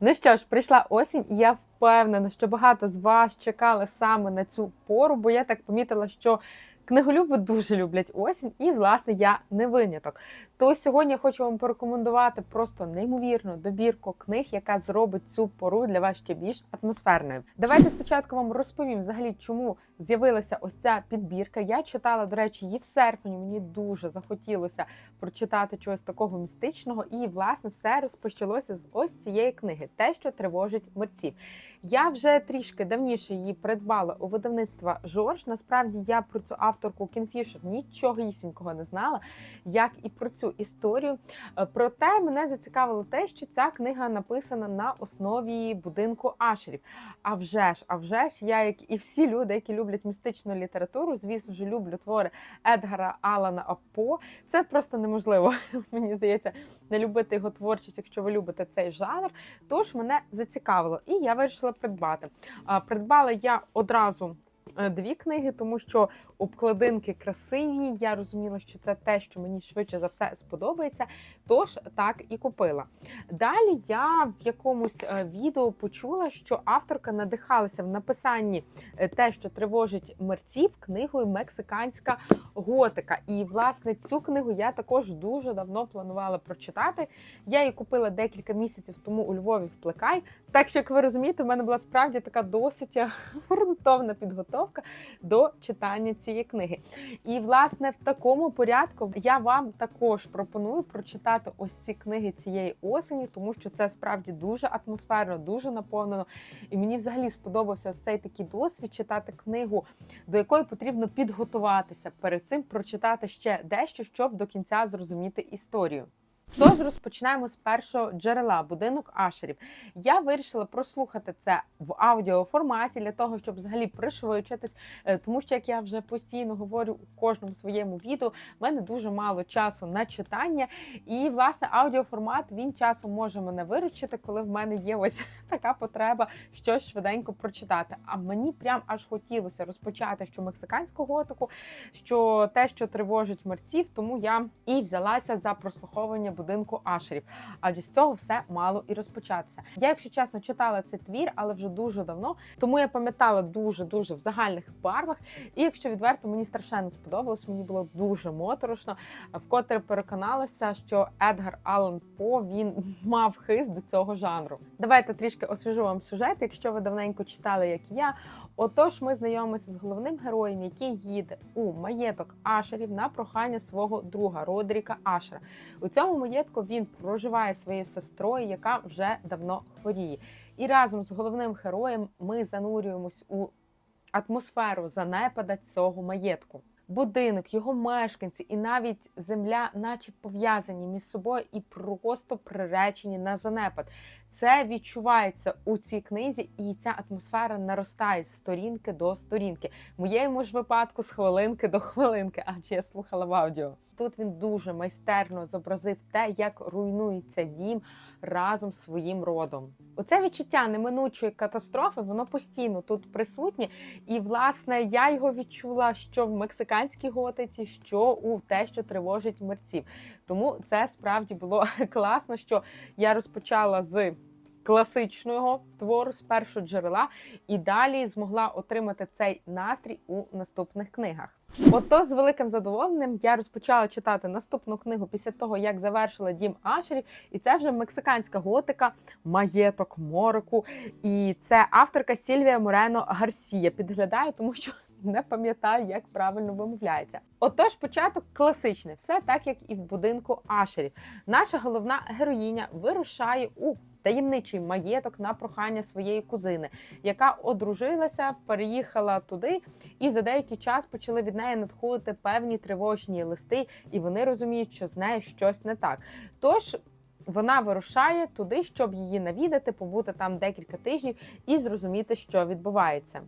Ну що ж, прийшла осінь, і я впевнена, що багато з вас чекали саме на цю пору, бо я так помітила, що книголюби дуже люблять осінь, і власне я не виняток. То сьогодні я хочу вам порекомендувати просто неймовірну добірку книг, яка зробить цю пору для вас ще більш атмосферною. Давайте спочатку вам розповім взагалі, чому з'явилася ось ця підбірка. Я читала, до речі, її в серпні. Мені дуже захотілося прочитати чогось такого містичного, і власне все розпочалося з ось цієї книги, те, що тривожить мерців. Я вже трішки давніше її придбала у видавництва Жорж. Насправді я про цю авторку Кінфішер нічогісінького не знала, як і про цю історію. Е, Проте мене зацікавило те, що ця книга написана на основі будинку Ашерів. А вже ж, а вже ж, я, як і всі люди, які люблять містичну літературу, звісно ж, люблю твори Едгара Алана По. Це просто неможливо, мені здається, не любити його творчість, якщо ви любите цей жанр. Тож мене зацікавило, і я вирішила придбати. Придбала я одразу. Е, Дві книги, тому що обкладинки красиві. Я розуміла, що це те, що мені швидше за все сподобається. Тож так і купила. Далі я в якомусь е, відео почула, що авторка надихалася в написанні е, те, що тривожить мерців, книгою Мексиканська готика. І власне цю книгу я також дуже давно планувала прочитати. Я її купила декілька місяців тому у Львові в Плекай. Так що, як ви розумієте, в мене була справді така досить е, ґрунтовна підготовка до читання цієї книги. І власне в такому порядку я вам також пропоную прочитати ось ці книги цієї осені, тому що це справді дуже атмосферно, дуже наповнено. І мені взагалі сподобався ось цей такий досвід читати книгу, до якої потрібно підготуватися перед цим прочитати ще дещо, щоб до кінця зрозуміти історію. Тож розпочинаємо з першого джерела будинок Ашерів. Я вирішила прослухати це в аудіоформаті для того, щоб взагалі пришвидшитись, е, тому що як я вже постійно говорю у кожному своєму відео, в мене дуже мало часу на читання. І власне аудіоформат він часом може мене виручити, коли в мене є ось така потреба щось швиденько прочитати. А мені прям аж хотілося розпочати що мексиканську готику, що те, що тривожить мерців, тому я і взялася за прослуховування будинку Ашерів. Адже з цього все мало і розпочатися. Я, якщо чесно, читала цей твір, але вже дуже давно, тому я пам'ятала дуже дуже в загальних барвах. І якщо відверто, мені страшенно сподобалось, мені було дуже моторошно. Вкотре переконалася, що Едгар Аллен По він мав хист до цього жанру. Давайте трішки освіжу вам сюжет, якщо ви давненько читали, як і я. Отож, ми знайомимося з головним героєм, який їде у маєток Ашерів на прохання свого друга Родріка Ашера. У цьому маєтку він проживає своєю сестрою, яка вже давно хворіє. І разом з головним героєм ми занурюємось у атмосферу занепада цього маєтку. Будинок, його мешканці і навіть земля, наче пов'язані між собою і просто приречені на занепад. Це відчувається у цій книзі, і ця атмосфера наростає з сторінки до сторінки. В моєму ж випадку з хвилинки до хвилинки, адже я слухала в аудіо. Тут він дуже майстерно зобразив те, як руйнується дім разом з своїм родом. Оце відчуття неминучої катастрофи, воно постійно тут присутнє. І, власне, я його відчула що в мексиканській готиці, що у те, що тривожить мерців. Тому це справді було класно, що я розпочала з класичного твору з першого джерела і далі змогла отримати цей настрій у наступних книгах. Ото з великим задоволенням я розпочала читати наступну книгу після того, як завершила дім Ашері, і це вже мексиканська готика, маєток мороку. І це авторка Сільвія Морено Гарсія. Підглядаю, тому що не пам'ятаю, як правильно вимовляється. Отож, початок класичний, все так як і в будинку Ашерів. Наша головна героїня вирушає у таємничий маєток на прохання своєї кузини, яка одружилася, переїхала туди, і за деякий час почали від неї надходити певні тривожні листи, і вони розуміють, що з нею щось не так. Тож. Вона вирушає туди, щоб її навідати, побути там декілька тижнів і зрозуміти, що відбувається.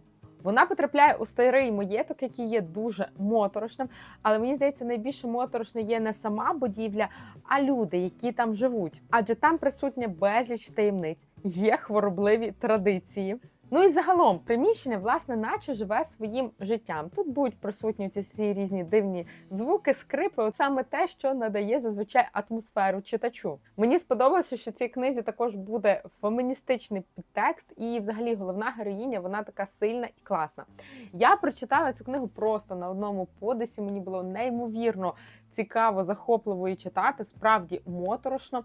Вона потрапляє у старий маєток, який є дуже моторошним. Але мені здається, найбільше моторошне є не сама будівля, а люди, які там живуть. Адже там присутня безліч таємниць, є хворобливі традиції. Ну і загалом приміщення, власне, наче живе своїм життям. Тут будуть присутні ці всі різні дивні звуки, скрипи. От саме те, що надає зазвичай атмосферу читачу. Мені сподобалося, що в цій книзі також буде феміністичний підтекст, і взагалі головна героїня вона така сильна і класна. Я прочитала цю книгу просто на одному подисі. Мені було неймовірно цікаво, захопливо її читати, справді моторошно.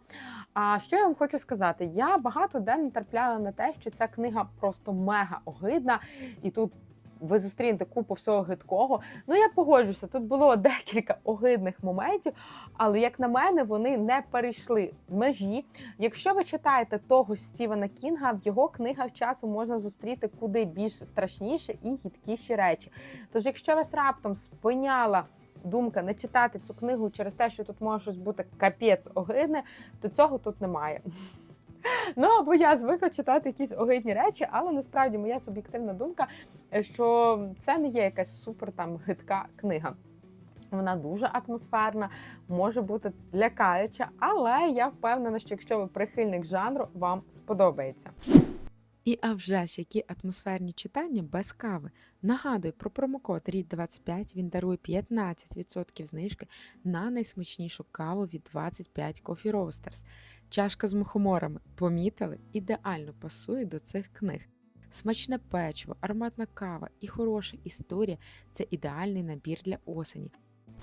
А що я вам хочу сказати? Я багато де натрапляла на те, що ця книга просто мега огидна, і тут. Ви зустрінете купу всього гидкого. Ну я погоджуся. Тут було декілька огидних моментів, але як на мене, вони не перейшли межі. Якщо ви читаєте того Стівена Кінга, в його книгах часу можна зустріти куди більш страшніше і гідкіші речі. Тож, якщо вас раптом спиняла думка не читати цю книгу через те, що тут може щось бути капець огидне, то цього тут немає. Ну або я звикла читати якісь огидні речі, але насправді моя суб'єктивна думка, що це не є якась супер там гидка книга. Вона дуже атмосферна, може бути лякаюча, але я впевнена, що якщо ви прихильник жанру, вам сподобається. І а вже ж, які атмосферні читання без кави. Нагадую про промокод READ25, він дарує 15% знижки на найсмачнішу каву від 25 Coffee Roasters. Чашка з мухоморами, помітили, ідеально пасує до цих книг. Смачне печиво, ароматна кава і хороша історія це ідеальний набір для осені.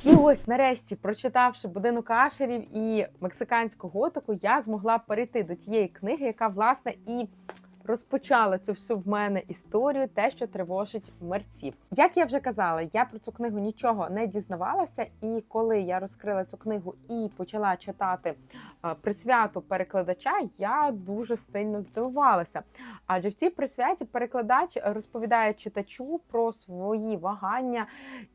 І ось нарешті, прочитавши будинок Ашерів і мексиканську готику, я змогла перейти до тієї книги, яка власне і розпочала цю всю в мене історію, те, що тривожить мерців. Як я вже казала, я про цю книгу нічого не дізнавалася, і коли я розкрила цю книгу і почала читати присвяту перекладача, я дуже сильно здивувалася. Адже в цій присвяті перекладач розповідає читачу про свої вагання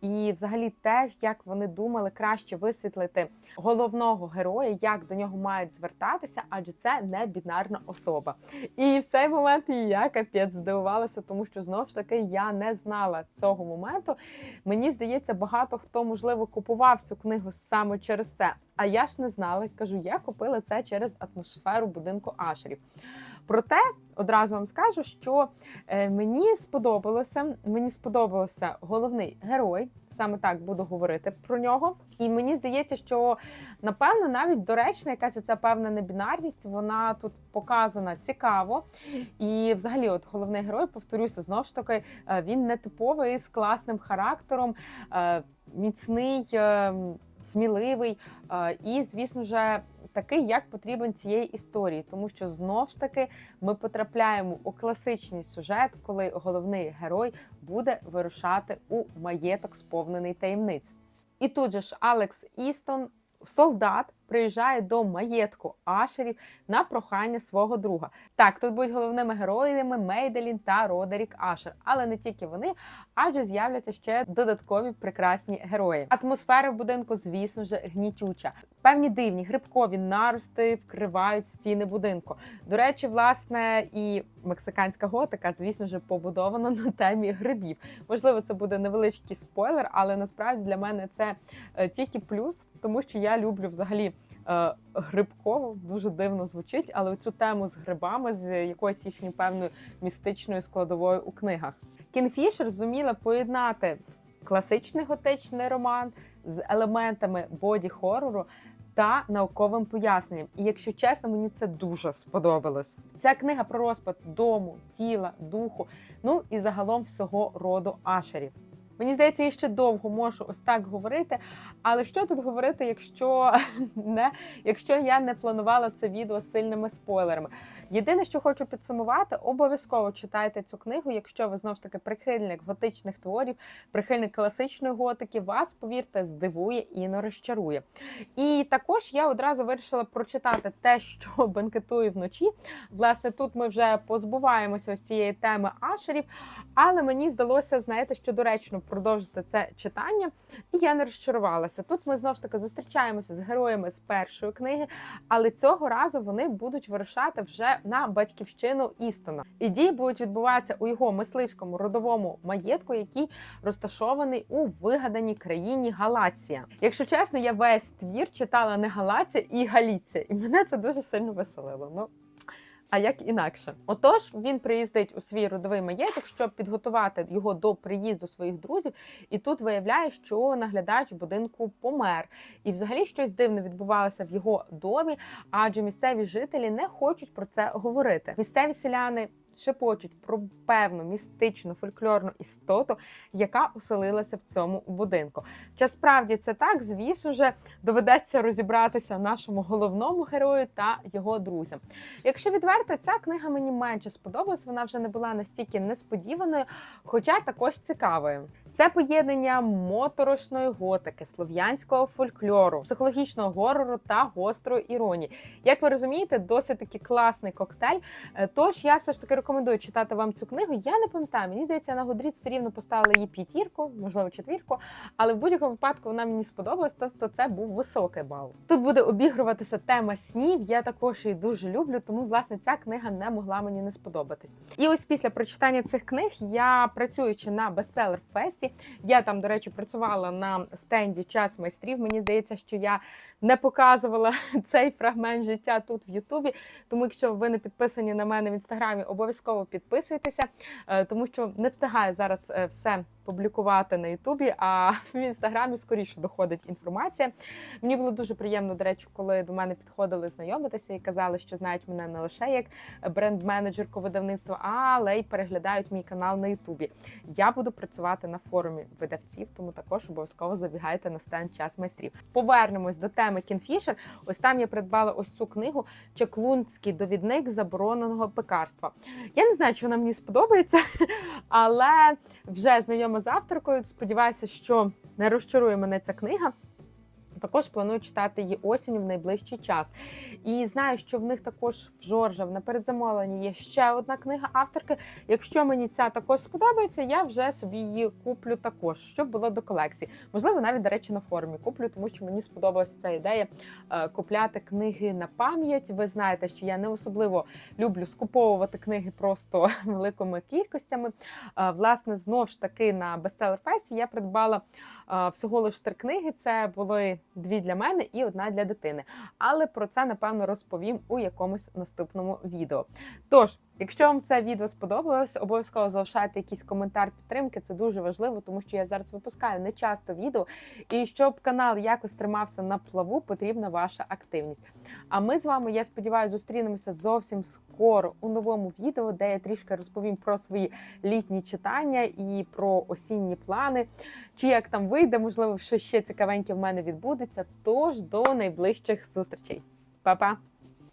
і, взагалі, те, як вони думали краще висвітлити головного героя, як до нього мають звертатися, адже це не бінарна особа. І в цей момент і я капець здивувалася, тому що знову ж таки я не знала цього моменту. Мені здається, багато хто можливо купував цю книгу саме через це. А я ж не знала. Кажу, я купила це через атмосферу будинку Ашерів. Проте одразу вам скажу, що е, мені сподобалося. Мені сподобався головний герой. Саме так буду говорити про нього. І мені здається, що напевно навіть доречна якась оця певна небінарність, вона тут показана цікаво. І, взагалі, от головний герой, повторюся, знову ж таки, е, він не типовий з класним характером, е, міцний. е, Сміливий і, звісно ж, такий, як потрібен цієї історії, тому що знов ж таки ми потрапляємо у класичний сюжет, коли головний герой буде вирушати у маєток, сповнений таємниць. І тут же ж Алекс Істон, солдат, приїжджає до маєтку Ашерів на прохання свого друга. Так, тут будуть головними героями Мейделін та Родерік Ашер, але не тільки вони, адже з'являться ще додаткові прекрасні герої. Атмосфера в будинку, звісно ж, гнітюча. Певні дивні грибкові нарости вкривають стіни будинку. До речі, власне, і мексиканська готика, звісно ж, побудована на темі грибів. Можливо, це буде невеличкий спойлер, але насправді для мене це е, тільки плюс, тому що я люблю взагалі грибково, дуже дивно звучить, але цю тему з грибами, з якоюсь їхньою певною містичною складовою у книгах. Кінфішер зуміла поєднати класичний готичний роман з елементами боді-хорору та науковим поясненням. І якщо чесно, мені це дуже сподобалось. Ця книга про розпад дому, тіла, духу, ну і загалом всього роду ашерів. Мені здається, я ще довго можу ось так говорити. Але що тут говорити, якщо не якщо я не планувала це відео з сильними спойлерами? Єдине, що хочу підсумувати, обов'язково читайте цю книгу, якщо ви знов ж таки прихильник готичних творів, прихильник класичної готики, вас, повірте, здивує і не розчарує. І також я одразу вирішила прочитати те, що бенкетує вночі. Власне, тут ми вже позбуваємося ось цієї теми ашерів, але мені здалося, знаєте, що доречно продовжити це читання, і я не розчарувалася. Тут ми знов ж таки зустрічаємося з героями з першої книги, але цього разу вони будуть вирушати вже на батьківщину Істона. І дії будуть відбуватися у його мисливському родовому маєтку, який розташований у вигаданій країні Галація. Якщо чесно, я весь твір читала не Галація і Галіція, і мене це дуже сильно веселило. Ну А як інакше? Отож, він приїздить у свій родовий маєток, щоб підготувати його до приїзду своїх друзів. І тут виявляє, що наглядач будинку помер. І взагалі щось дивне відбувалося в його домі, адже місцеві жителі не хочуть про це говорити. Місцеві селяни шепочуть про певну містичну фольклорну істоту, яка оселилася в цьому будинку. Чи справді це так? Звісно ж, доведеться розібратися нашому головному герою та його друзям. Якщо відверто, ця книга мені менше сподобалась, вона вже не була настільки несподіваною, хоча також цікавою. Це поєднання моторошної готики, слов'янського фольклору, психологічного горору та гострої іронії. Як ви розумієте, досить таки класний коктейль. Е, Тож я все ж таки рекомендую читати вам цю книгу. Я не пам'ятаю, мені здається, на все рівно поставили її п'ятірку, можливо, четвірку, але в будь-якому випадку вона мені сподобалась, тобто це був високий бал. Тут буде обігруватися тема снів. Я також її дуже люблю, тому власне ця книга не могла мені не сподобатись. І ось після прочитання цих книг я працюючи на бестселер фесті. Я там, до речі, працювала на стенді час майстрів. Мені здається, що я не показувала цей фрагмент життя тут в Ютубі. Тому, якщо ви не підписані на мене в інстаграмі, обов'язково підписуйтеся, е, тому що не встигаю зараз е, все публікувати на Ютубі, а в інстаграмі скоріше доходить інформація. Мені було дуже приємно, до речі, коли до мене підходили знайомитися і казали, що знають мене не лише як бренд-менеджерку видавництва, але й переглядають мій канал на Ютубі. Я буду працювати на форумі видавців, тому також обов'язково забігайте на стенд час майстрів. Повернемось до теми Кінфішер. Ось там я придбала ось цю книгу Чеклунський довідник забороненого пекарства. Я не знаю, чи вона мені сподобається, але вже знайома з авторкою. Сподіваюся, що не розчарує мене ця книга. Також планую читати її осінню в найближчий час. І знаю, що в них також в Жоржа на передзамовленні є ще одна книга авторки. Якщо мені ця також сподобається, я вже собі її куплю також, щоб було до колекції. Можливо, навіть до речі, на форумі куплю, тому що мені сподобалася ця ідея е, купляти книги на пам'ять. Ви знаєте, що я не особливо люблю скуповувати книги просто великими кількостями. Е, Власне, знов ж таки на бестселер фесті я придбала всього лише три книги. Це були дві для мене і одна для дитини. Але про це напевно розповім у якомусь наступному відео. Тож, якщо вам це відео сподобалось, обов'язково залишайте якийсь коментар підтримки. Це дуже важливо, тому що я зараз випускаю не часто відео. І щоб канал якось тримався на плаву, потрібна ваша активність. А ми з вами, я сподіваюся, зустрінемося зовсім скоро у новому відео, де я трішки розповім про свої літні читання і про осінні плани. Чи як там вийде, можливо, що ще цікавеньке в мене відбудеться. Тож до найближчих зустрічей. Па-па!